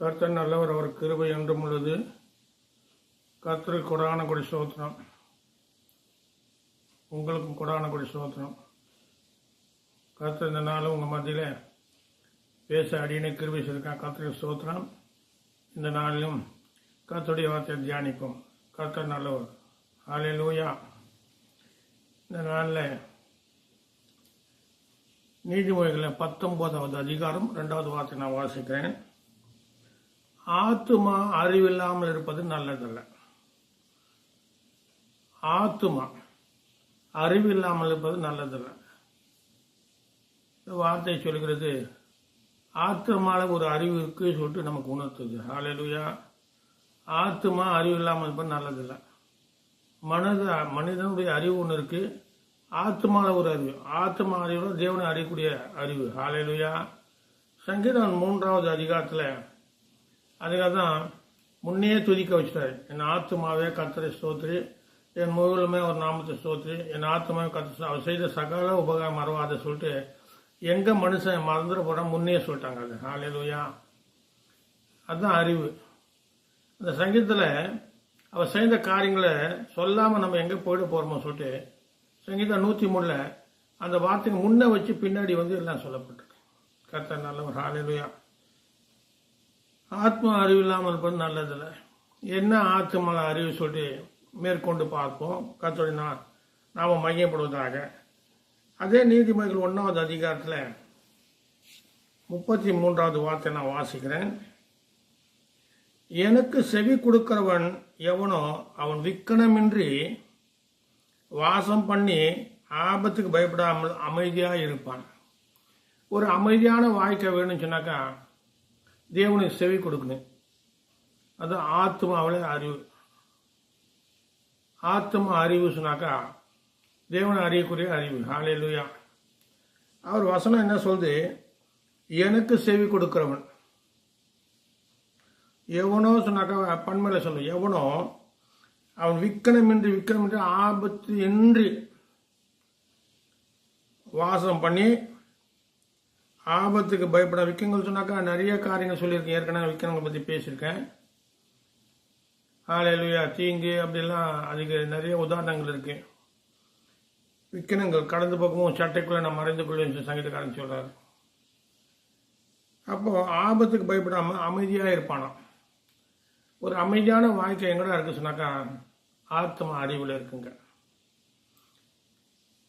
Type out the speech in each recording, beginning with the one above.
கர்த்தர் நல்லவர் அவர் கிருபை என்றும் உள்ளது. கர்த்தருக்கு கொடான கொடி சோத்திரம் உங்களுக்கும் கொடான கொடி சோத்திரம் கர்த்தர் இந்த நாளும் உங்கள் மத்தியில் பேச அடியினை கிருபை செய்திருக்கான் கர்த்தருக்கு சோத்திரம் இந்த நாளிலும் கர்த்தருடைய வார்த்தையை தியானிப்போம். கர்த்தர் நல்லவர். ஆலே லூயா இந்த நாளில் நீதிமொழிகளில் பத்தொன்பதாவது அதிகாரம் ரெண்டாவது வார்த்தை நான் வாசிக்கிறேன். ஆத்துமா அறிவில்லாமல் இருப்பது நல்லதல்ல. ஆத்துமா அறிவில்லாமல் இருப்பது நல்லதல்ல. வார்த்தை சொல்கிறது ஆத்துமால ஒரு அறிவு இருக்கு சொல்லிட்டு நமக்கு உணர்த்துது. ஹாலலுயா ஆத்துமா அறிவு இல்லாமல் இருப்பது நல்லதில்லை. மனித மனிதனுடைய அறிவு ஒன்று இருக்கு. ஆத்மால ஒரு அறிவு. ஆத்மா அறிவு தேவனை அறியக்கூடிய அறிவு. ஹாலலுயா சங்கீதம் மூன்றாவது அதிகாரத்தில் அதுக்காக தான் முன்னே துதிக்க வச்சிட்டாரு. என் ஆத்மாவே கத்தரை ஸ்தோத்ரி என் முழுமே ஒரு நாமத்தை ஸ்தோத்ரி என் ஆத்மாவே கத்திர அவர் செய்த சகல உபகாரம் மறவாத சொல்லிட்டு எங்க மனுஷன் மறந்துட போட முன்னே சொல்லிட்டாங்க அது. ஹalleluya. அதுதான் அறிவு. அந்த சங்கீதத்தில் அவர் செய்த காரியங்களை சொல்லாமல் நம்ம எங்கே போயிட போகிறோமோ சொல்லிட்டு சங்கீதம் நூற்றி மூணில் அந்த வார்த்தைக்கு முன்னே வச்சு பின்னாடி வந்து எல்லாம் சொல்லப்பட்டிருக்கு. கர்த்தர் நல்லவர். ஹalleluya. ஆத்மா அறிவு இல்லாமல் இருப்பது நல்லதில்ல. என்ன ஆத்மா அறிவு சொல்லி மேற்கொண்டு பார்ப்போம். கத்தோடைய நான் நாம் மையப்படுவதாக. அதே நீதிமொழிகள் ஒன்றாவது அதிகாரத்தில் முப்பத்தி மூன்றாவது வார்த்தை நான் வாசிக்கிறேன். எனக்கு செவி கொடுக்கிறவன் எவனோ அவன் விக்கணமின்றி வாசம் பண்ணி ஆபத்துக்கு பயப்படாமல் அமைதியாக இருப்பான். ஒரு அமைதியான வாழ்க்கை வேணும்னு சொன்னாக்கா தேவனுக்கு செவி கொடுக்கணும். அது ஆத்மாவில் அறிவு. ஆத்மா அறிவு சொன்னாக்கா தேவனை அறியக்கூடிய அறிவு. ஹalleluya. அவர் வசனம் என்ன சொல்லுது? எனக்கு செவி கொடுக்கிறவன். எவனோ சொன்னாக்கா பன்மையில சொல்லும் எவனோ அவன் விக்கனமின்றி விக்கனமின்றி ஆபத்து இன்றி வாசம் பண்ணி ஆபத்துக்கு பயப்பட விக்கங்கள் சொன்னாக்கா நிறைய காரியங்கள் சொல்லியிருக்கேன். ஏற்கனவே விக்கனங்களை பற்றி பேசியிருக்கேன். ஆலையிலுயா தீங்கு அப்படிலாம் அதுக்கு நிறைய உதாரணங்கள் இருக்கு. விக்கனங்கள் கடந்து போகவும் சட்டைக்குள்ளே நான் மறைந்து கொள்வேன் சங்கீதக்காரன் சொல்கிறார் அப்போ ஆபத்துக்கு பயப்படாமல் அமைதியாக இருப்பானாம். ஒரு அமைதியான வாழ்க்கை எங்கடா இருக்கு சொன்னாக்கா ஆத்மா அறிவில் இருக்குங்க.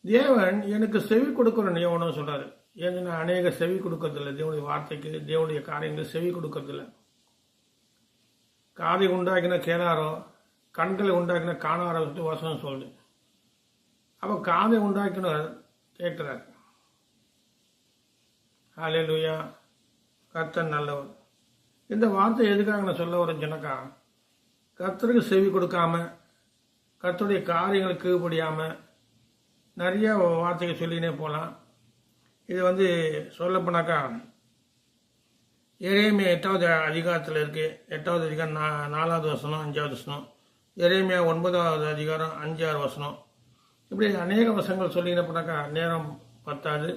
தேவன் எனக்கு செவி கொடுக்குற நியமனம் சொல்றாரு. ஏன்னா அநேக செவி கொடுக்கறதில்ல. தேவனுடைய வார்த்தைக்கு தேவனுடைய காரியங்களை செவி கொடுக்கறதில்ல. காதை உண்டாக்கின கேளாரோ கண்களை உண்டாக்கின காணாரோ சொல்லிட்டு வசனம் சொல்லுது. அப்போ காதை உண்டாக்கினவர் கேட்கிறார். ஹலே லூயா கர்த்தன் நல்லவர். இந்த வார்த்தை எதுக்காக நான் சொல்ல வரேன் சொன்னாக்கா கர்த்தருக்கு செவி கொடுக்காம கர்த்தருடைய காரியங்களுக்கு கீழ்படியாமல் நிறைய வார்த்தைகள் சொல்லினே போகலாம் இது வந்து சொல்லப்போனாக்கா எரேமியா எட்டாவது அதிகாரத்தில் இருக்குது எட்டாவது அதிகாரம் நா நாலாவது வசனம் அஞ்சாவது வசனம். எரேமியா ஒன்பதாவது அதிகாரம் அஞ்சாறு வசனம். இப்படி அநேக வசங்கள் சொல்லினப்போனாக்கா நேரம் பத்தாது.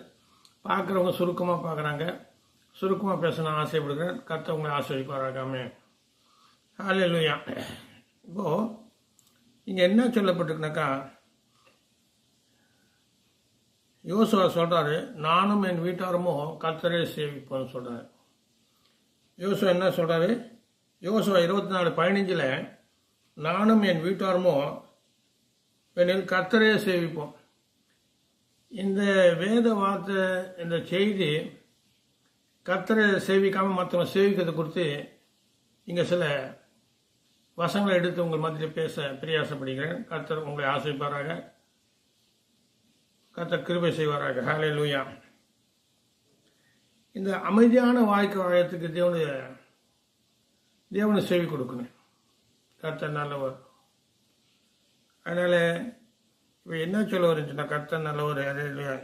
பார்க்குறவங்க சுருக்கமாக பார்க்குறாங்க. சுருக்கமாக பேசணும் ஆசைப்படுகிறேன். கத்தவங்களை ஆசிரியப்பாராகாமே ஹalleluya. இப்போது இங்கே என்ன சொல்லப்பட்டிருக்குனாக்கா யோசுவா சொல்கிறாரு நானும் என் வீட்டாரமும் கத்தரை சேவிப்போம்னு சொல்கிறாரு யோசுவா என்ன சொல்கிறாரு யோசுவா இருபத்தி நாலு பதினஞ்சில் நானும் என் வீட்டாரமும் என் கத்தரையே சேவிப்போம். இந்த வேத வார்த்தை இந்த செய்தி கத்தரை சேவிக்காமல் மற்றவங்க சேவிக்கிறதை குறித்து இங்கே சில வசங்களை எடுத்து உங்கள் மத்தியில் பேச பிரியாசப்படுகிறேன். கத்தர் உங்களை ஆசைப்பாராக கத்த கிருபை செய்வாராக. ஹாலே லூயா இந்த அமைதியான வாழ்க்கை வாழத்துக்கு தேவனுடைய தேவனை செவி கொடுக்கணும். கர்த்தர் நல்லவர். அதனால் இப்போ என்ன சொல்ல வருச்சுன்னா கர்த்தர் நல்லவர். அதே இல்லையா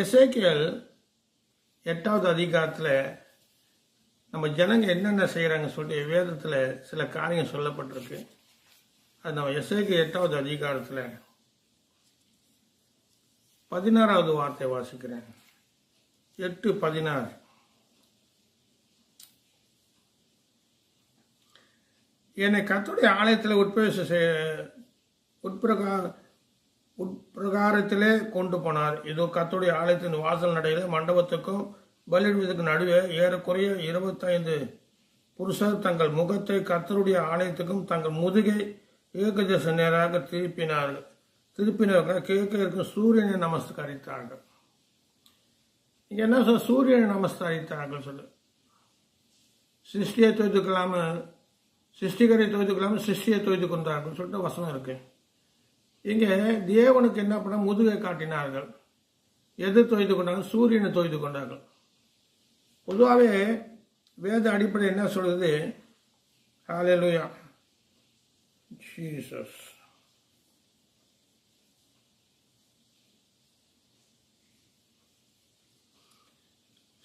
எசேக்கியல் எட்டாவது அதிகாரத்தில் நம்ம ஜனங்க என்னென்ன செய்கிறாங்க சொல்லிட்டு வேதத்தில் சில காரியம் சொல்லப்பட்டிருக்கு. அது நம்ம எஸ்ஐக்கு எட்டாவது அதிகாரத்தில் பதினாறாவது வார்த்தை வாசிக்கிறேன். எட்டு பதினாறு. என்னை கத்துடைய ஆலயத்தில் உட்பிரவேச செய்ய உட்பிரகா உட்பிரகாரத்திலே கொண்டு போனார். இதோ கத்துடைய ஆலயத்தின் வாசல் நடையில் மண்டபத்துக்கும் பலியிடுவதற்கு நடுவே ஏறக்குறைய இருபத்தைந்து புருஷர் தங்கள் முகத்தை கத்தருடைய ஆலயத்துக்கும் தங்கள் முதுகை ஏகதேச நேராக திருப்பினார்கள். திருப்பினவர்கள் கிழக்கு இருக்கும் சூரியனை நமஸ்கரித்தார்கள். இங்கே என்ன சொல் சூரியனை நமஸ்கரித்தார்கள் சொல்லு. சிருஷ்டியை தொய்துக்கலாம சிருஷ்டிகரை தொய்துக்கலாம சிருஷ்டியை தொய்து கொண்டார்கள் சொல்லிட்டு வசனம் இருக்கு. இங்கே தேவனுக்கு என்ன பண்ண முதுகை காட்டினார்கள். எது தொய்து கொண்டாங்க சூரியனை தொய்து கொண்டார்கள். பொதுவாகவே வேத அடிப்படை என்ன சொல்றது ஹalleluya. Jesus.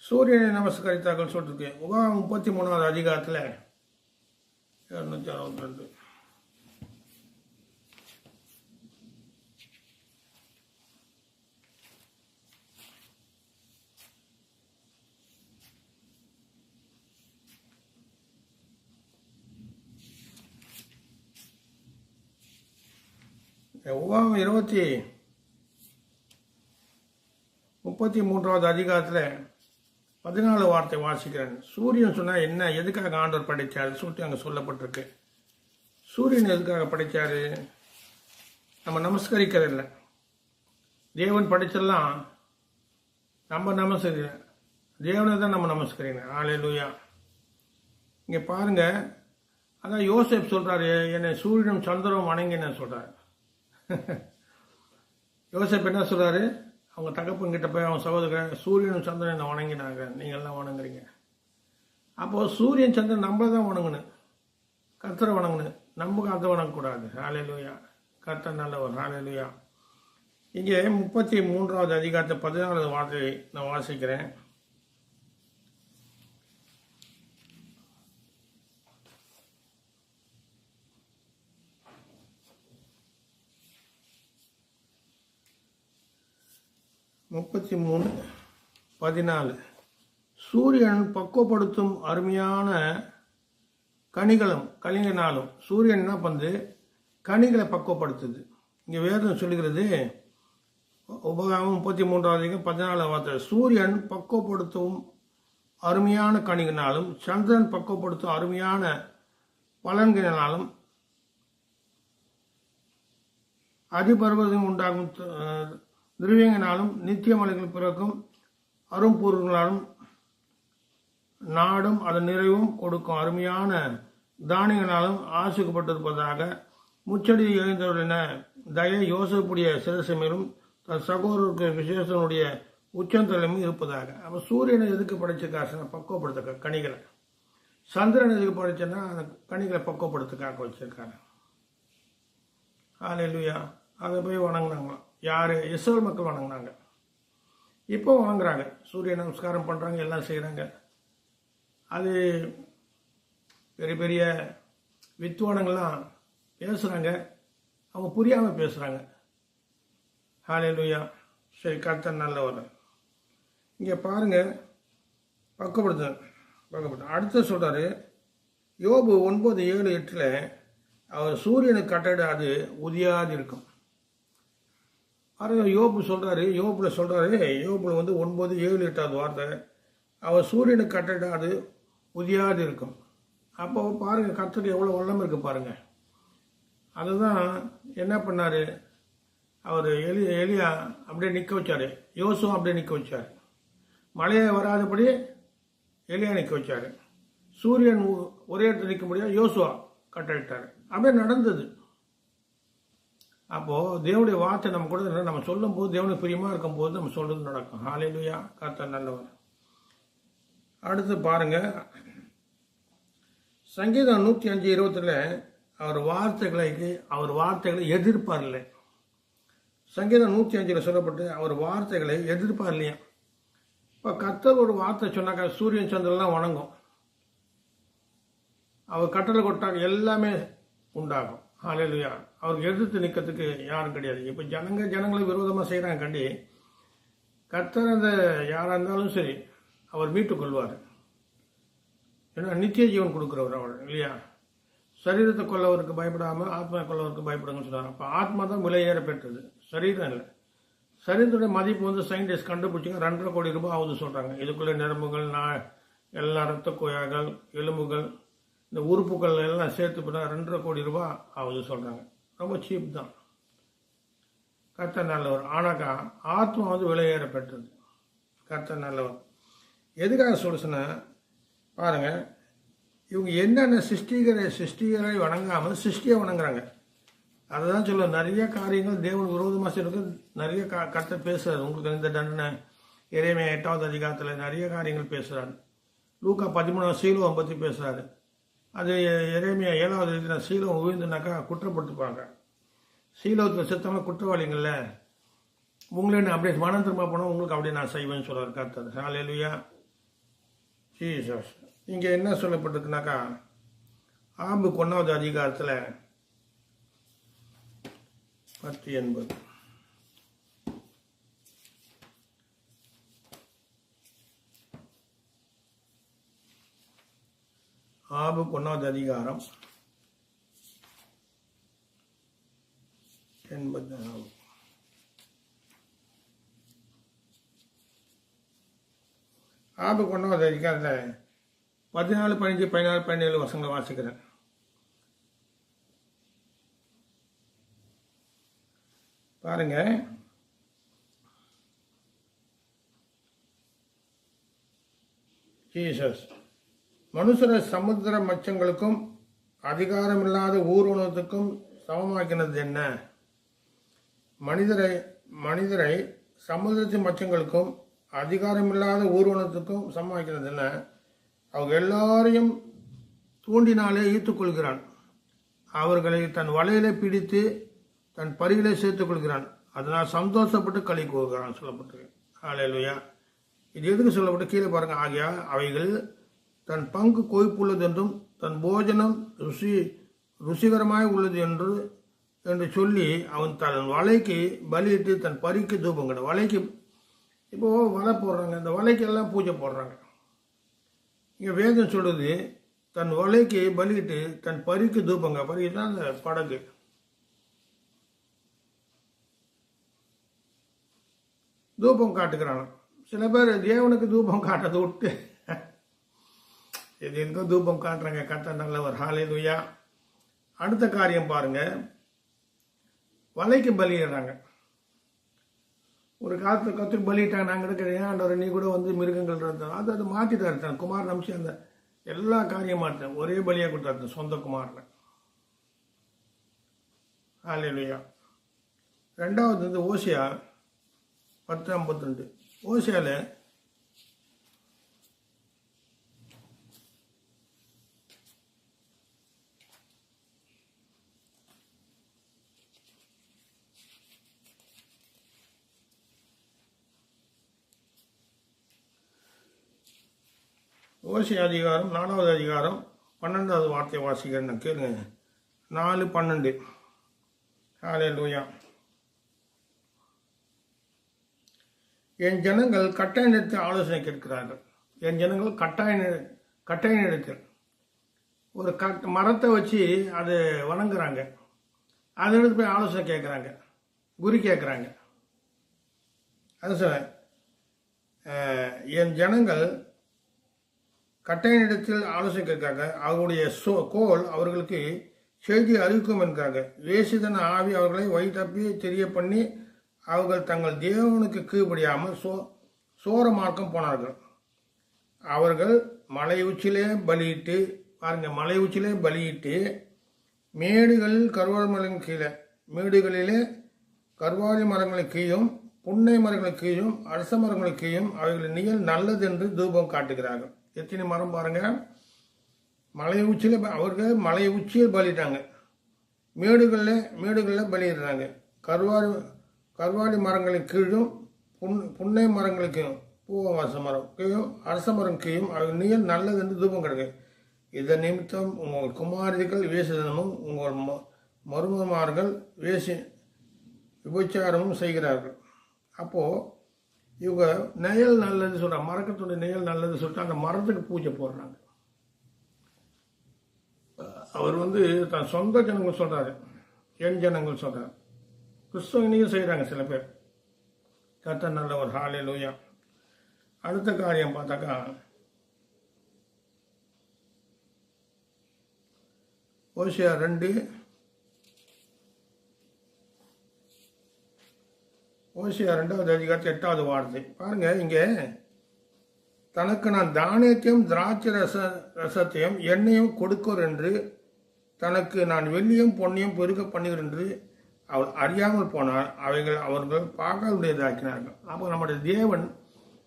சூரியனை நமஸ்கரித்தாக்கள் சொல்லிருக்கு முப்பத்தி மூணாவது அதிகாரத்தில் இரநூத்தி அறுபத்தி ரெண்டு உபாகம் இருபத்தி முப்பத்தி மூன்றாவது அதிகாரத்தில் பதினாலு வார்த்தை வாசிக்கிறேன். சூரியன் சொன்னால் என்ன? எதுக்காக ஆண்டவர் படைத்தார் சொல்லிட்டு அங்கே சொல்லப்பட்டிருக்கு. சூரியன் எதுக்காக படைத்தார் நம்ம நமஸ்கரிக்கிறதில்ல. தேவன் படைச்செல்லாம் நம்ம நமஸ்கரி தேவனை தான் நம்ம நமஸ்கரிக்கணும். ஆலே லூயா இங்கே பாருங்கள் அதான் யோசேப் சொல்கிறாரு என்னை சூரியனும் சந்திரனும் வணங்கின சொல்கிறார் யோசிப்பு என்ன சொல்கிறாரு அவங்க தகப்பன் கிட்ட போய் அவங்க சகோதரர் சூரியனும் சந்திரனை என்ன வணங்கினாங்க. நீங்கள்லாம் வணங்குறீங்க. அப்போது சூரியன் சந்திரன் நம்மளை தான் வணங்கணும். கர்த்தரை வணங்கணும். நம்ம கர்த்தரை வணங்கக்கூடாது. ஹாலேலுயா கர்த்தர் நல்லவர். ஹாலேலுயா இங்கே முப்பத்தி மூன்றாவது அதிகாரத்தை பதினாலாவது வார்த்தையை நான் வாசிக்கிறேன். முப்பத்தி மூணு பதினாலு. சூரியன் பக்குவப்படுத்தும் அருமையான கனிகளும் கலிங்கனாலும் சூரியன் என்ன பண்ணுது? கனிகளை பக்குவப்படுத்துது. இங்கே வேதம் சொல்லுகிறது உபகாரம் முப்பத்தி மூன்றாவது அதிகம் பதினாலாம் வார்த்தை. சூரியன் பக்குவப்படுத்தும் அருமையான கணிகனாலும் சந்திரன் பக்குவப்படுத்தும் அருமையான பலன்களினாலும் அதிபர்வதம் உண்டாகும் அஹ், நித்திய மலைகள் பிறக்கும் அரும்பொருள்களாலும் நாடும் அதன் நிறைவும் கொடுக்கும். அருமையான தானியங்களாலும் ஆசிக்கப்பட்டிருப்பதாக முச்சடி எழுந்தவரின தய யோசப்புடைய சிரசு மேலும் தன் சகோதரருக்கு விசேஷனுடைய உச்சந்தலையும் இருப்பதாக. அப்போ சூரியனை எதுக்கு படைச்சிருக்காரு பக்குவப்படுத்த கனிகளை. சந்திரன் எதுக்கு படைச்சேன்னா அந்த கனிகளை பக்குவப்படுத்துக்காக வச்சிருக்காரு ஹalleluya. அதை போய் வணங்கினாங்களாம். யார்? இஸ்ரேல் மக்கள் வணங்கினாங்க. இப்போ வணங்குறாங்க சூரிய நமஸ்காரம் பண்ணுறாங்க எல்லாம் செய்கிறாங்க அது பெரிய பெரிய வித்வானங்கள்லாம் பேசுகிறாங்க அவங்க புரியாமல் பேசுகிறாங்க ஹாலே லூயா சரி கர்த்தர் நல்லவர். இங்கே பாருங்கள் பக்கப்படுத்து பக்கப்படுத்து. அடுத்து சொல்கிறாரு யோபு ஒன்பது ஏழு எட்டில் அவர் சூரியனுக்கு கட்டட அது உதியாது இருக்கும். பாருங்க யோபு சொல்கிறாரு யோபில் சொல்கிறாரு யோபில் வந்து ஒன்பது ஏழு எட்டாவது வார்த்தை. அவர் சூரியனுக்கு கட்டட உதியாது இருக்கும். அப்போ பாருங்கள் கர்த்தர் எவ்வளோ வல்லம் இருக்குது பாருங்கள் அதுதான் என்ன பண்ணார்? அவர் எலி எலியா அப்படியே நிற்க வச்சார். யோசுவும் அப்படியே நிற்க வச்சார். மழையே வராதபடி எலியா நிற்க வச்சார். சூரியன் ஒரே இடத்துல நிற்க முடியாது யோசுவா கட்டளிட்டார் அப்படியே நடந்தது. அப்போ தேவனுடைய வார்த்தை நம்ம கூட நம்ம சொல்லும் போது தேவனுக்கு பிரியமா இருக்கும் போது நம்ம சொல்றது நடக்கும். ஹாலேலுயா கர்த்தர் நல்லவர். அடுத்து பாருங்க. சங்கீதம் நூற்றி அஞ்சு இருபத்துல அவர் வார்த்தைகளுக்கு அவர் வார்த்தைகளை எதிர்ப்பார்ல. சங்கீதம் நூற்றி அஞ்சில் சொல்லப்பட்டு அவர் வார்த்தைகளை எதிர்ப்பார் இல்லையா இப்போ கர்த்தர் ஒரு வார்த்தை சொன்னாக்கா சூரியன் சந்திரன்லாம் வணங்கும். அவர் கட்டளை கொட்டாங்க எல்லாமே உண்டாகும். ஹாலேலுயா அவருக்கு எதிர்த்து நிற்கிறதுக்கு யாரும் கிடையாது. இப்போ ஜனங்க ஜனங்களை விரோதமாக செய்கிறாங்க கண்டி கர்த்தர் அந்த யாராக இருந்தாலும் சரி அவர் மீட்டுக் கொள்வார். ஏன்னா நித்திய ஜீவன் கொடுக்குறவர் அவர் இல்லையா? சரீரத்தை கொள்ளவருக்கு பயப்படாமல் ஆத்மா கொள்ளவருக்கு பயப்படுங்கன்னு சொன்னார் அப்போ ஆத்மா தான் விலையேற பெற்றது. சரீரம் இல்லை. சரீரத்துடைய மதிப்பு வந்து சயின்டிஸ்ட் கண்டுபிடிச்சிங்க ரெண்டரை கோடி ரூபாய் ஆகுது சொல்கிறாங்க இதுக்குள்ளே நரம்புகள் நான் எல்லா ரத்த குழாய்கள் எலும்புகள் இந்த உறுப்புகள் எல்லாம் சேர்த்து போனால் ரெண்டரை கோடி ரூபாய் ஆகுது சொல்கிறாங்க ரொம்ப சீப் தான் கத்த நல்லவர் ஆனாக்கா ஆத்மா வந்து விலையேற பெற்றது நல்லவர் எதுக்காக சொல்லுச்சுன்னா பாருங்க இவங்க என்னென்ன சிருஷ்டிகரை சிருஷ்டிகரை வணங்காமல் சிருஷ்டியை வணங்குறாங்க. அதுதான் சொல்ல நிறைய காரியங்கள் தேவன் விரோதமாக சொல்லுக்கு நிறைய கா கத்த பேசுறாரு. உங்களுக்கு இந்த தண்டனை இறைமை எட்டாவது அதிகாரத்தில் நிறைய காரியங்கள் பேசுறாரு. லூக்கா பதிமூணாவது சீலுவம் பற்றி பேசுறாரு. அது இறைமையா ஏழாவது இதில் சீலம் உயர்ந்துனாக்கா குற்றப்படுத்துப்பாங்க சீலோகத்தில் செத்தவங்க குற்றவாளிங்கள்ல. உங்களை நான் அப்படியே மனம் திரும்ப போனால் உங்களுக்கு அப்படியே நான் செய்வேன்னு சொல்கிறார் கர்த்தர். ஹalleluya ஜீசஸ் இங்கே என்ன சொல்லப்பட்டிருக்குனாக்கா ஆம்பு ஒன்றாவது அதிகாரத்தில் பத்து எண்பது. ஆபு ஒன்றாவது அதிகாரம் எண்பது ஆபு ஒன்றாவது அதிகாரத்தில் பதினாலு பதினஞ்சு பதினாறு பதினேழு வருஷங்களை வாசிக்கிறேன். பாருங்க. ஜீசஸ் மனுஷர சமுத்திர மச்சங்களுக்கும் அதிகாரமில்லாத ஊர்வனத்துக்கும் சமமாக்கினது என்ன? மனிதரை மனிதரை சமுதிரத்து மச்சங்களுக்கும் அதிகாரமில்லாத ஊர்வனத்துக்கும் சமமாக்கினது என்ன? அவங்க எல்லாரையும் தூண்டினாலே ஈர்த்துக் கொள்கிறான். அவர்களை தன் வலையிலே பிடித்து தன் பரிகளை சேர்த்துக் கொள்கிறான். அதனால் சந்தோஷப்பட்டு களி கூறுகிறான் சொல்லப்பட்டு ஹalleluya. இது எதுக்கு சொல்லப்பட்டு கீழே பாருங்க. ஆகியா அவைகள் தன் பங்கு கொய்ப்புள்ளது என்றும் தன் போஜனம் ருசி ருசிகரமாய் உள்ளது என்று என்று சொல்லி அவன் தன் வலைக்கு பலியிட்டு தன் பறிக்கு கிடை வலைக்கு இப்போ வலை போடுறாங்க இந்த வலைக்கு எல்லாம் பூஜை போடுறாங்க. இங்கே வேதம் சொல்கிறது தன் வலைக்கு பலியிட்டு தன் பறிக்கு தூபங்க பறிக்கிட்டா அந்த படகு. தூபம் காட்டுக்கிறாங்க சில பேர் தேவனுக்கு தூபம் காட்டுறதை விட்டு இது எதுக்கும் தூபம் காட்டுறாங்க கத்த நல்லவர் ஹாலே துயா அடுத்த காரியம் பாருங்க. வலைக்கு பலியிடுறாங்க. ஒரு காலத்தில் கத்துக்கு பலியிட்டாங்க நாங்கள் இருக்கிறேன் ஆண்டவர் நீ கூட வந்து மிருகங்கள் இருந்தோம் அது அது மாற்றி தன் குமார் நம்பிச்சு அந்த எல்லா காரியம் மாற்றேன் ஒரே பலியாக கொடுத்தாரு சொந்த குமாரில் ஹாலேலுயா ரெண்டாவது வந்து ஓசியா பத்து ஐம்பத்தி ரெண்டு. ஓசியாவில் ஓசி அதிகாரம் நாலாவது அதிகாரம் பன்னெண்டாவது வார்த்தை வாசிக்கிறேன்னு கேளுங்க நாலு பன்னெண்டு. ஹாலே லூயா என் ஜனங்கள் கட்டாய நிறுத்த ஆலோசனை கேட்கிறார்கள் என் ஜனங்கள் கட்டாய கட்டாய நிறுத்தல் ஒரு கட் மரத்தை வச்சு அது வணங்குறாங்க. அதை எடுத்து போய் ஆலோசனை கேட்குறாங்க. குறி கேட்குறாங்க. அது சொல்ல என் ஜனங்கள் கட்டையனிடத்தில் ஆலோசனை கேட்காங்க அவருடைய சோ கோல் அவர்களுக்கு செய்தி அறிவிக்கும் என்கிறாங்க. வேசிதன ஆவி அவர்களை வழி தப்பி தெரிய பண்ணி அவர்கள் தங்கள் தேவனுக்கு கீழ்படியாமல் சோ சோர மார்க்கம் போனார்கள். அவர்கள் மலை உச்சிலே பலியிட்டு பாருங்க மலை உச்சிலே பலியிட்டு மேடுகளில் கருவாரி மரங்களின் கீழே மேடுகளிலே கருவாழி மரங்களுக்கு கீழும் புன்னை மரங்களுக்கு கீழும் அரச மரங்களுக்கு கீழும் அவைகளின் நிகழ் நல்லது என்று தூபம் காட்டுகிறார்கள். எத்தனை மரம் பாருங்க? மலை உச்சியில் அவர்கள் மலை உச்சியில் பலிட்டாங்க மேடுகளில் மேடுகளில் பலியிடுறாங்க. கருவாடு கருவாடி மரங்களுக்கு கீழும் புன் புன்னை மரங்களுக்கு பூவவாச மரம் கீழும் அரச மரம் கீழும் அவை நீர் நல்லது என்று தூபம் கிடக்கு இதன் நிமித்தம் உங்கள் குமாரிகள் வேசிதனமும் உங்கள் ம- மருமமார்கள் வேசி விபச்சாரமும் செய்கிறார்கள். அப்போது இவங்க நிழல் நல்லது சொல்கிறாங்க மரக்கத்துடைய நிழல் நல்லது சொல்லிட்டு அந்த மரத்துக்கு பூஜை போடுறாங்க. அவர் வந்து தன் சொந்த ஜனங்கள் சொல்கிறாரு என் ஜனங்கள் சொல்கிறார் கிறிஸ்தவனையும் செய்கிறாங்க சில பேர். கத்த நல்ல ஒரு ஹாலே லூயா அடுத்த காரியம் பார்த்தாக்கா ஓசியா ரெண்டு ஓசியா ரெண்டாவது அதிகாரத்து எட்டாவது வார்த்தை. பாருங்க இங்கே தனக்கு நான் தானியத்தையும் திராட்சை ரச ரசத்தையும் எண்ணெயும் கொடுக்கோர் என்று தனக்கு நான் வெள்ளியும் பொன்னையும் பெருக்க பண்ணுகிறேன் என்று அவர் அறியாமல் போனார். அவைகள் அவர்கள் பார்க்கக்கூடியதாக்கினார்கள் அப்போ நம்முடைய தேவன்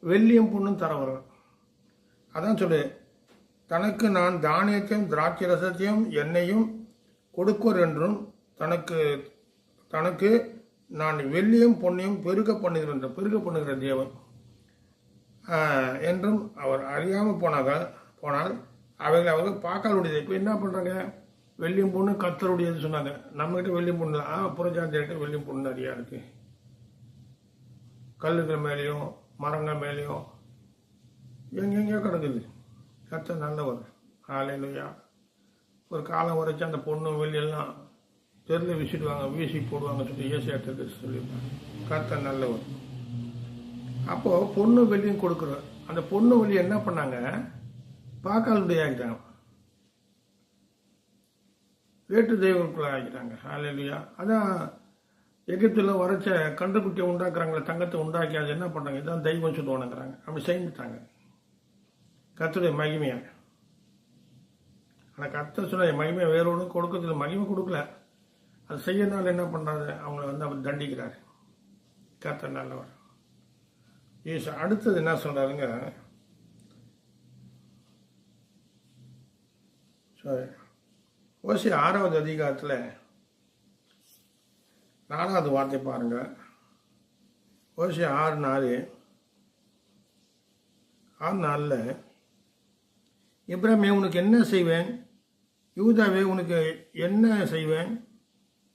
வெள்ளியும் பொண்ணும் தரவர்கள். அதான் சொல்லு தனக்கு நான் தானியத்தையும் திராட்சை ரசத்தையும் எண்ணெயும் கொடுக்கோர் என்றும் தனக்கு தனக்கு நான் வெள்ளியும் பொன்னையும் பெருக பண்ணுகிற பெருக பண்ணுகிற தேவன். என்றும் அவர் அறியாமல் போனாங்க போனால் அவைகளை அவர்கள் பார்க்கலுடையது இப்போ என்ன பண்ணுறாங்க வெள்ளியும் பொண்ணு கத்தருடையது சொன்னாங்க. நம்மகிட்ட வெள்ளியும் பொண்ணு ஆ புறஜாதிகிட்ட வெள்ளியும் பொண்ணு நிறையா இருக்கு. கல்லுகள் மேலேயும் மரங்கள் மேலேயும் எங்கெங்கேயோ கிடக்குது. கத்த நல்லவர். ஆலையிலையா ஒரு காலம் வரைக்கும் அந்த பொண்ணு வெளியெல்லாம் தெருல வீசிடுவாங்க வீசி போடுவாங்க சொல்லி ஏசியாட்டு சொல்லியிருப்பாங்க கத்த நல்லவர். அப்போ பொண்ணு வெளியும் கொடுக்குறோம் அந்த பொண்ணு வெளியே என்ன பண்ணாங்க? பாக்காலுடைய ஆகிட்டாங்க வேட்டு தெய்வங்களுக்குள்ள ஆகிட்டாங்க ஆலையா அதான் எகிப்தில் வரைச்ச கண்டுக்குட்டியை உண்டாக்குறாங்களே தங்கத்தை உண்டாக்கி அது என்ன பண்ணுறாங்க இதான் தெய்வம் சொல்லுவானுங்கிறாங்க. அப்படி செய்துட்டாங்க. கத்துடைய மகிமையாக ஆனால் கத்த சொன்ன மகிமையை வேறு ஒன்றும் கொடுக்கறதில்ல மகிமை கொடுக்கல. அது செய்யறதுனால என்ன பண்ணுறாரு அவங்கள வந்து அவர் தண்டிக்கிறார். கத்த நல்லவர். ஈசு அடுத்தது என்ன சொல்கிறாருங்க சரி ஓசி ஆறாவது அதிகாரத்தில் நாலாவது வார்த்தை பாருங்க. ஓசி ஆறு நாலு. ஆறு நாளில் இப்ராமே உனக்கு என்ன செய்வேன்? யூதாவே உனக்கு என்ன செய்வேன்?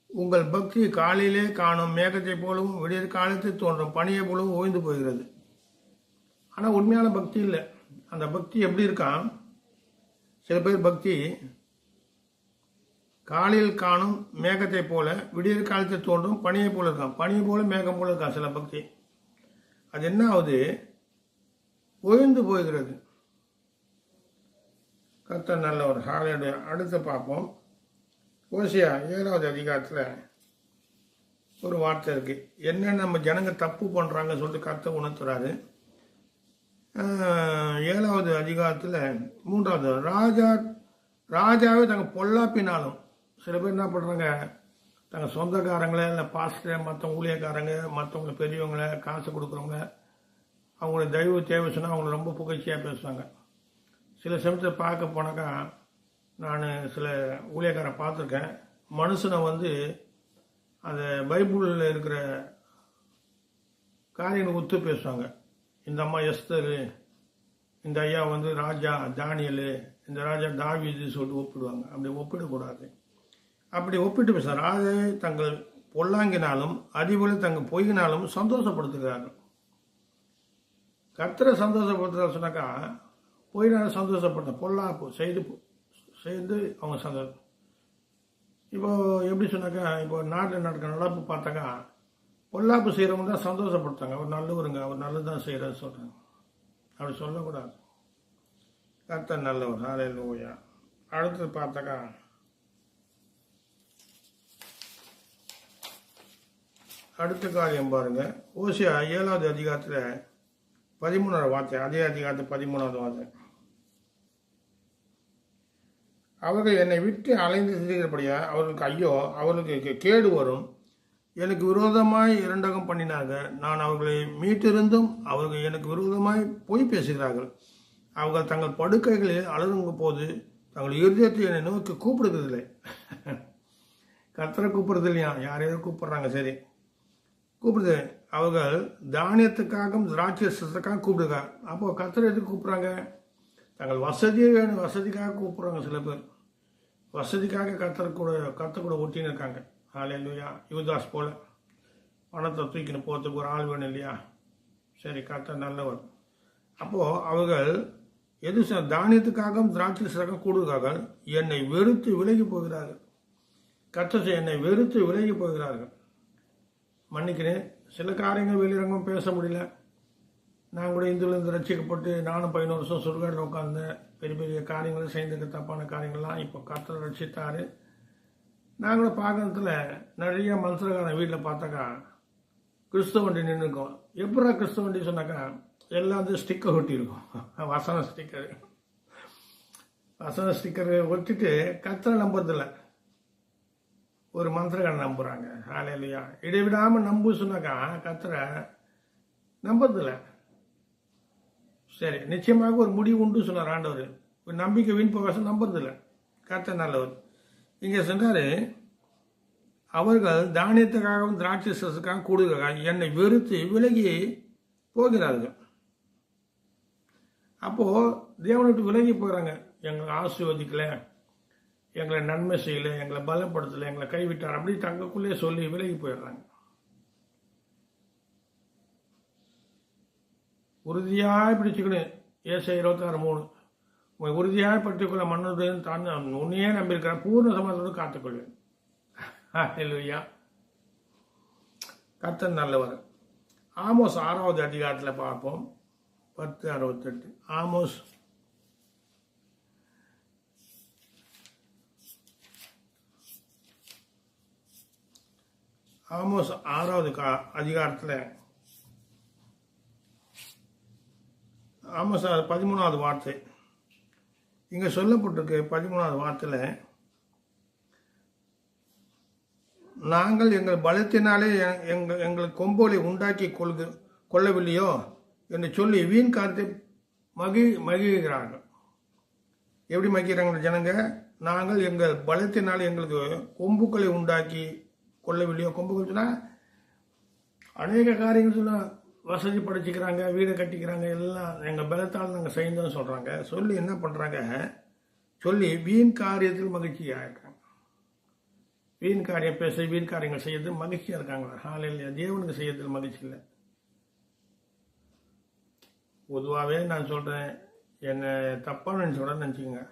உங்கள் பக்தி காலையிலே காணும் மேகத்தை போலவும் விடியற் காலத்தில் தோன்றும் பனியை போலவும் ஓய்ந்து போகிறது. ஆனால் உண்மையான பக்தி இல்லை. அந்த பக்தி எப்படி இருக்கான் சில பேர் பக்தி காலையில் காணும் மேகத்தை போல விடியற் காலத்தில் தோன்றும் பனியை போல இருக்கான் பனியை போல மேகம் போல இருக்கான் சில பக்தி? அது என்ன ஆகுது? ஓய்ந்து போகிறது. கர்த்தர் நல்லவர் ஹாலையுடைய அடுத்து பார்ப்போம். ஓசியா ஏழாவது அதிகாரத்தில் ஒரு வார்த்தை இருக்கு. என்ன நம்ம ஜனங்க தப்பு பண்றாங்க சொல்லிட்டு கருத்தை உணர்த்துறாரு. ஏழாவது அதிகாரத்தில் மூன்றாவது ராஜா ராஜாவே தங்க பொல்லாப்பினாலும் சில பேர் என்ன பண்றாங்க தங்க சொந்தக்காரங்கள இல்லை பாஸ்டர் மற்ற ஊழியக்காரங்க மற்றவங்க பெரியவங்கள காசு கொடுக்குறவங்க அவங்களோட தெய்வ தேவை சொன்னால் அவங்கள ரொம்ப புகழ்ச்சியாக பேசுவாங்க. சில சமயத்தை பார்க்க போனாக்கா நான் சில ஊழியக்காரை பார்த்துருக்கேன். மனுஷனை வந்து அந்த பைபிளில் இருக்கிற காரியங்களை ஒத்து பேசுவாங்க. இந்த அம்மா எஸ்தர் இந்த ஐயா வந்து ராஜா தானியல் இந்த ராஜா தாவீது சொல்லிட்டு ஒப்பிடுவாங்க. அப்படி ஒப்பிடக்கூடாது. அப்படி ஒப்பிட்டு பேச ராஜை தங்கள் பொல்லாங்கினாலும் அதிபலி தங்கள் பொய்யினாலும் சந்தோஷப்படுத்துகிறார்கள். கர்த்தரை சந்தோஷப்படுத்துறா சொன்னாக்கா பொய்னால சந்தோஷப்படுத்த பொல்லாப்பு செய்து செய்து அவங்க சந்தோஷம் இப்போ எப்படி சொன்னாக்கா இப்போ நாட்டில் நடக்கிற நடப்பு பார்த்தாக்கா பொல்லாப்பு செய்கிறவங்க தான் சந்தோஷப்படுத்தாங்க. அவர் நல்லவருங்க அவர் நல்லது தான் செய்கிறார் சொல்கிறாங்க அப்படி சொல்லக்கூடாது. கர்த்தர் நல்லவர். ஹாலே ஓயா அடுத்தது பார்த்தாக்கா அடுத்த காரியம் பாருங்க. ஓசியா ஏழாவது அதிகாரத்தில் பதிமூணாவது வார்த்தை அதே அதிகாரத்தில் பதிமூணாவது வார்த்தை. அவர்கள் என்னை விட்டு அலைந்து திரிகிறபடியா அவர்களுக்கு ஐயோ அவர்களுக்கு கேடு வரும். எனக்கு விரோதமாய் இரண்டகம் பண்ணினாங்க நான் அவர்களை மீட்டிருந்தும் அவர்கள் எனக்கு விரோதமாய் பொய் பேசுகிறார்கள். அவர்கள் தங்கள் படுக்கைகளில் அலருங்கும் போது தங்கள் இருதயத்தை என்னை நோக்கி கூப்பிடுறதில்லை கத்தரை கூப்பிடுறது இல்லையா யாரையோ கூப்பிடுறாங்க. சரி. கூப்பிடுது. அவர்கள் தானியத்துக்காகவும் திராட்சைக்காக கூப்பிடுங்க அப்போ கத்தரை எதுக்கு கூப்பிட்றாங்க? நாங்கள் வசதியை வேணும். வசதிக்காக கூப்பிட்றோங்க சில பேர். வசதிக்காக கர்த்தர் கத்தக்கூட கூட ஒட்டின்னு இருக்காங்க ஆள் இல்லையா யுவதாஸ் போல். பணத்தை தூக்கின்னு போகிறதுக்கு ஒரு ஆள் வேணும் இல்லையா? சரி கத்த நல்லவர். அப்போது அவர்கள் எது தானியத்துக்காகவும் தானியத்துக்காகவும் சிறக்க கூடுகிறார்கள் என்னை வெறுத்து விலகி போகிறார்கள். கத்த என்னை வெறுத்து விலகி போகிறார்கள். மன்னிக்கிறேன் சில காரியங்கள் வெளிரங்கம் பேச முடியல. நான் கூட இந்துலேருந்து ரட்சிக்கப்பட்டு நானும் பதினோரு வருஷம் சுடுகாட்டில் உட்காந்தேன் பெரிய பெரிய காரியங்களும் செய்திருக்க தப்பான காரியங்கள்லாம் இப்போ கத்தரை ரட்சித்தாரு நாங்களும் கூட பார்க்கறதுல நிறைய மனுஷர்காரன் வீட்டில் பார்த்தாக்கா கிறிஸ்தவ வண்டி நின்றுக்கோம் எப்படா கிறிஸ்தவ வண்டி சொன்னாக்கா எல்லாம் வந்து ஸ்டிக்கர் ஒட்டியிருக்கோம். வசன ஸ்டிக்கர். வசன ஸ்டிக்கர் ஒட்டிட்டு கத்தரை நம்புறதில்ல. ஒரு மந்திரக்காரன் நம்புகிறாங்க ஆலையிலையா இடைவிடாமல் நம்பு சொன்னாக்கா கத்தரை நம்புறதில்ல. சரி நிச்சயமாக ஒரு முடிவு உண்டு சொன்னார் ஆண்டவர். ஒரு நம்பிக்கை வீண் பிரகாசம் நம்புறதில்ல. கத்த நல்லவர். இங்கே சொன்னார் அவர்கள் தானியத்துக்காகவும் திராட்சை சசுக்காக கூடுகிறார்கள். என்னை வெறுத்து விலகி போகிறார்கள். அப்போது தேவனை விட்டு விலகி போகிறாங்க எங்களை ஆசீர்வதிக்கல எங்களை நன்மை செய்யலை எங்களை பலப்படுத்தலை எங்களை கைவிட்டார். அப்படி தங்களுக்குள்ளே சொல்லி விலகி போயிடுறாங்க. உறுதியாக பிடிச்சுக்கணும் ஏசை இருபத்தாறு மூணு. உங்களை உறுதியாய் பற்றிக்கொள்ள மன்னதுன்னு தான் உன்னையே நம்பியிருக்கிறேன். பூர்ண சமாதத்தோடு காத்துக்கொள்வேன். ஹalleluya. கத்தன் நல்லவர். ஆமோஸ் ஆறாவது அதிகாரத்தில் பார்ப்போம். பத்து அறுபத்தெட்டு. ஆமோஸ். ஆமோஸ் ஆறாவது கா அதிகாரத்தில் ஆமாம் சார் பதிமூணாவது வார்த்தை. இங்கே சொல்லப்பட்டிருக்கு பதிமூணாவது வார்த்தையில் நாங்கள் எங்கள் பலத்தினாலே எங்கள் எங்கள் கொம்போலை உண்டாக்கி கொள்கு கொள்ளவில்லையோ? என்று சொல்லி வீண் காத்து மகி மகிழ்கிறார்கள். எப்படி மகிழ்கிறாங்க ஜனங்க? நாங்கள் எங்கள் பலத்தினாலே எங்களுக்கு கொம்புக்களை உண்டாக்கி கொள்ளவில்லையோ? கொம்புகள் சொன்னால் அநேக காரியங்கள் சொன்னா வசதி படைச்சிக்கிறாங்க வீடு கட்டிக்கிறாங்க எல்லாம் எங்கள் பலத்தால் நாங்கள் செய்யணும்னு சொல்கிறாங்க சொல்லி என்ன பண்ணுறாங்க சொல்லி வீண் காரியத்தில் மகிழ்ச்சியாக இருக்காங்க. வீண் காரியம் பேச வீண் காரியங்கள் செய்யறது மகிழ்ச்சியாக இருக்காங்க. ஹாலையில் தேவனுக்கு செய்யறதுல மகிழ்ச்சி இல்லை. பொதுவாகவே நான் சொல்கிறேன் என்னை தப்பா நினைச்சோட நினச்சிக்கோங்க.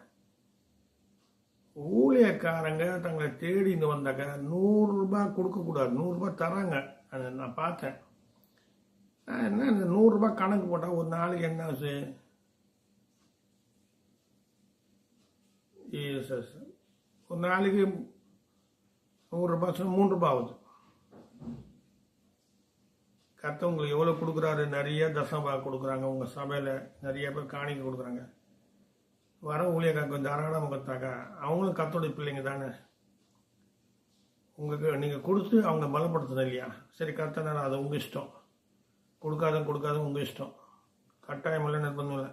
ஊழியக்காரங்க தங்களை தேடின்னு வந்தாக்க நூறுரூபா கொடுக்கக்கூடாது. நூறுரூபா தராங்க. அதை நான் பார்த்தேன். என்ன இந்த நூறுரூபா கணக்கு போட்டால் ஒரு நாளைக்கு என்ன ஆச்சு எஸ் ஒரு நாளைக்கு நூறுரூபா மூணு ரூபாய் ஆகுது. கத்த உங்களுக்கு எவ்வளோ கொடுக்குறாரு? நிறைய தசமா கொடுக்குறாங்க. உங்கள் சபையில் நிறைய பேர் காணிக்க கொடுக்குறாங்க. வர ஊழியக்காரங்க தாராளமாக கொடுத்தாக்கா அவங்களும் கத்தோடைய பிள்ளைங்க தானே. உங்களுக்கு நீங்கள் கொடுத்து அவங்க பலப்படுத்தணும் இல்லையா? சரி கர்த்தனால அது உங்கள் இஷ்டம். கொடுக்காதும் கொடுக்காதும் உங்கள் இஷ்டம். கட்டாயம் இல்லை. நிர்பந்தம் இல்லை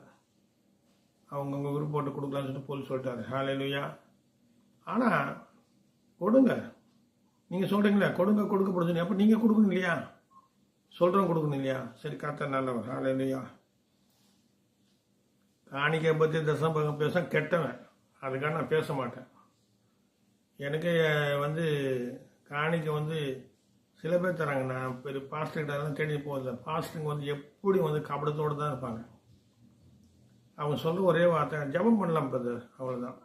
அவங்கவுங்க விருப்பப்பட்டு கொடுக்கலான்னு சொல்லிட்டு போலீஸ் சொல்லிட்டாரு ஹாலேலுயா ஆனால் கொடுங்க. நீங்கள் சொல்கிறீங்களா கொடுங்க கொடுக்க கொடுக்கப்படுது அப்போ நீங்கள் கொடுக்கணும் இல்லையா? சொல்கிறோம் கொடுக்கணும் இல்லையா? சரி கர்த்தர் நல்லவர். ஹாலேலுயா காணிக்கை பற்றி தசம் பேச கெட்டவன். அதுக்காக நான் பேச மாட்டேன். எனக்கு வந்து காணிக்கை வந்து சில பேர் தராங்க. நான் பெரிய பாஸ்டர்கிட்ட தேடி போதில்ல பாஸ்டருங்க வந்து எப்படி வந்து கபடத்தோடு தான் இருப்பாங்க. அவங்க சொல்ல ஒரே வார்த்தை ஜெபம் பண்ணலாம் பிரதர் அவ்வளோதான்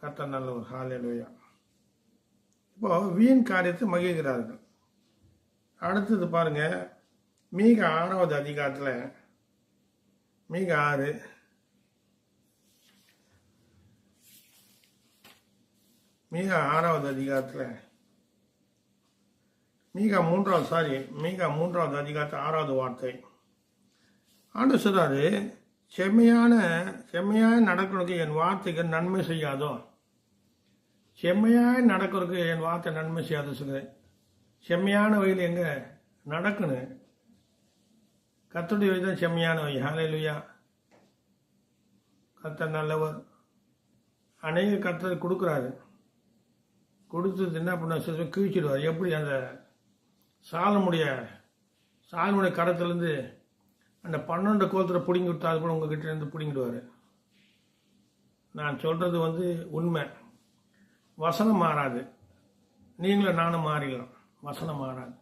கர்த்தர் நல்லவர் ஹாலேலுயா இப்போ வீண் காரியத்தை மகிழ்கிறார்கள். அடுத்தது பாருங்க மீக ஆறாவது அதிகாரத்தில் மீக ஆறு. மீக ஆறாவது அதிகாரத்தில் மீகா மூன்றாவது சாரி மீகா மூன்றாவது அதிகாரத்து ஆறாவது வார்த்தை. ஆண்டு சொல்றாரு செம்மையான செம்மையாய் நடக்கிறதுக்கு என் வார்த்தைக்கு நன்மை செய்யாதோ? செம்மையாய் நடக்கிறதுக்கு என் வார்த்தை நன்மை செய்யாதோ? சொல்லுது செம்மையான வழியில் எங்கே? நடக்கணும் கத்துடைய வழி தான் செம்மையான வழி ஹாலையிலுயா கத்தர் நல்லவர். அநேக கத்தர் கொடுக்குறாரு. கொடுத்தது என்ன பண்ண சொல்லி கிழிச்சிடுவார். எப்படி அந்த சாலமுடைய சாலமுடைய கடத்துலேருந்து அந்த பன்னெண்டு கோலத்தில் பிடிங்கி விட்டா அது கூட உங்ககிட்ட இருந்து பிடிங்கிடுவார். நான் சொல்கிறது வந்து உண்மை. வசனம் மாறாது. நீங்களும் நானும் மாறிடலாம் வசனம் மாறாது.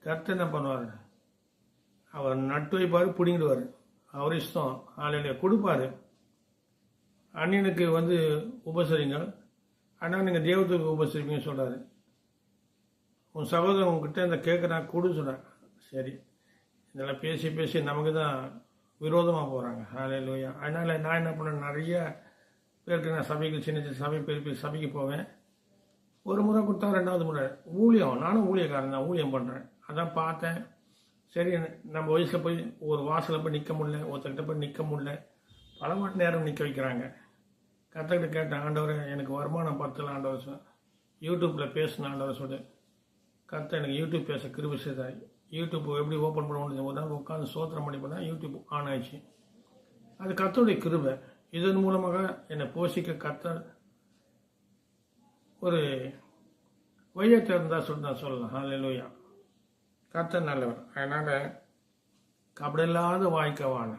கருத்து என்ன பண்ணுவார்? அவர் நட்டு வைப்பார் பிடிங்கிடுவார். அவர் இஷ்டம். ஆலையில கொடுப்பாரு. அண்ணனுக்கு வந்து உபசரிங்க. ஆனால் நீங்கள் தெய்வத்துக்கு உபசரிப்பீங்கன்னு சொல்கிறாரு உன் சகோதரன் உங்ககிட்ட இந்த கேட்க நான் கொடு சொல்கிறேன் சரி. இதெல்லாம் பேசி பேசி நமக்கு தான் விரோதமாக போகிறாங்க ஹாலே லோயா அதனால் நான் என்ன பண்ணேன் நிறைய பேருக்கு நான் சபைக்கு சின்ன சின்ன சபை பெரிய பெரிய சபைக்கு போவேன். ஒரு முறை கொடுத்தா ரெண்டாவது முறை. ஊழியம். நானும் ஊழியக்காரன் தான் ஊழியம் பண்ணுறேன் அதான் பார்த்தேன். சரி நம்ம வயசில் போய் ஒரு வாசலில் போய் நிற்க முடியல ஒருத்தர்கிட்ட போய் நிற்க முடியல. பல மணி நேரம் நிற்க வைக்கிறாங்க. கற்றுக்கிட்டு கேட்டேன் ஆண்டவர் எனக்கு வருமானம் பத்தல ஆண்டவர் யூடியூப்பில் பேசின ஆண்டவர் சொல்லு கத்த எனக்கு யூடியூப் பேச கிருபி செய்தாய் யூடியூப் எப்படி ஓப்பன் பண்ணுவோம்னு முடியும் ஒரு நாள் உட்காந்து சோத்திரம் பண்ணி பண்ணால் யூடியூப் ஆன் ஆயிடுச்சு. அது கத்தோடைய கிருபை. இதன் மூலமாக என்னை போஷிக்க கத்த ஒரு வழியை இருந்தால் சொல்லி நான் சொல்லலாம். ஹலோயா கத்த நல்லவர். அதனால் கபடில்லாத வாழ்க்கை வாழ.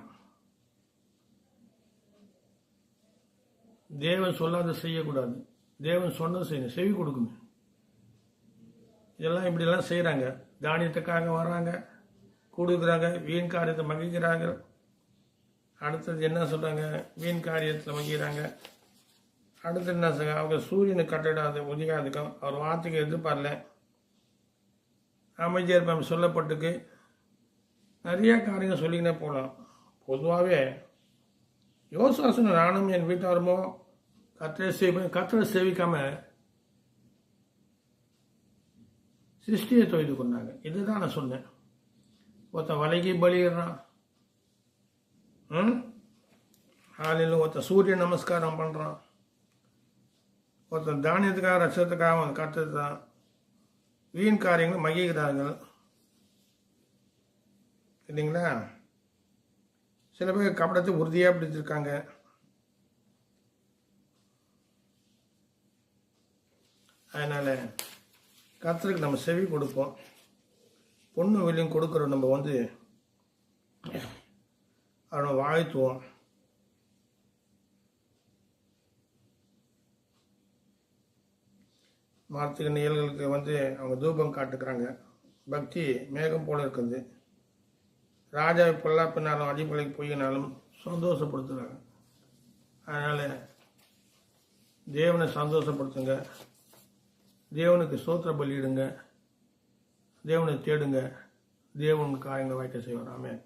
தேவன் சொல்லாத செய்யக்கூடாது. தேவன் சொன்னது செய்யணும். செவி கொடுக்கணும். இதெல்லாம் இப்படியெல்லாம் செய்கிறாங்க தானியத்துக்காக வராங்க கொடுக்குறாங்க. வீண் காரியத்தை மகிழ்கிறாங்க. அடுத்தது என்ன சொல்கிறாங்க வீண் காரியத்தில் மகிழ்கிறாங்க. அடுத்து என்ன செய்ய அவங்க சூரியனுக்கு கட்டிடாது உதிகாதுக்கும் அவர் வார்த்தைக்கு எதிர்பார்ல. அமைச்சர் மேம் சொல்லப்பட்டுக்கு நிறைய காரியங்கள் சொல்லிக்கினே போகலாம் பொதுவாகவே யோசாசன நானும் என் வீட்டாருமோ கத்திரை சேவி கத்திரை சேவிக்காமல் சிருஷ்டியை தொய்து கொண்டாங்க. இதுதான் நான் சொன்னேன். ஒருத்தன் வலைக்கு பலியிடுறான். ம்? காலையில் ஒருத்தன் சூரிய நமஸ்காரம் பண்ணுறான் ஒருத்தன் தானியத்துக்காக ரசத்துக்காக அவன் கற்றுட்டு தான் வீண் காரியங்கள் மகிழ்கிறார்கள் இல்லைங்களா? சில பேர் கபடத்தை உறுதியாக பிடிச்சிருக்காங்க. அதனால் கத்தருக்கு நம்ம செவி கொடுப்போம். பொண்ணு வெளியும் கொடுக்குற நம்ம வந்து அவனை வாழ்த்துவோம். மார்த்திக நிகழ்களுக்கு வந்து அவங்க தூபம் காட்டுக்கிறாங்க. பக்தி மேகம் போல இருக்குது. ராஜாவை பொல்லாப்பினாலும் அடிப்படைக்கு பொய்யினாலும் சந்தோஷப்படுத்துகிறாங்க அதனால் தேவனை சந்தோஷப்படுத்துங்க. தேவனுக்கு சோத்திர பலியிடுங்க. தேவனை தேடுங்க. தேவன் காரியங்களை வாய்க்க செய்வார். ஆமென்.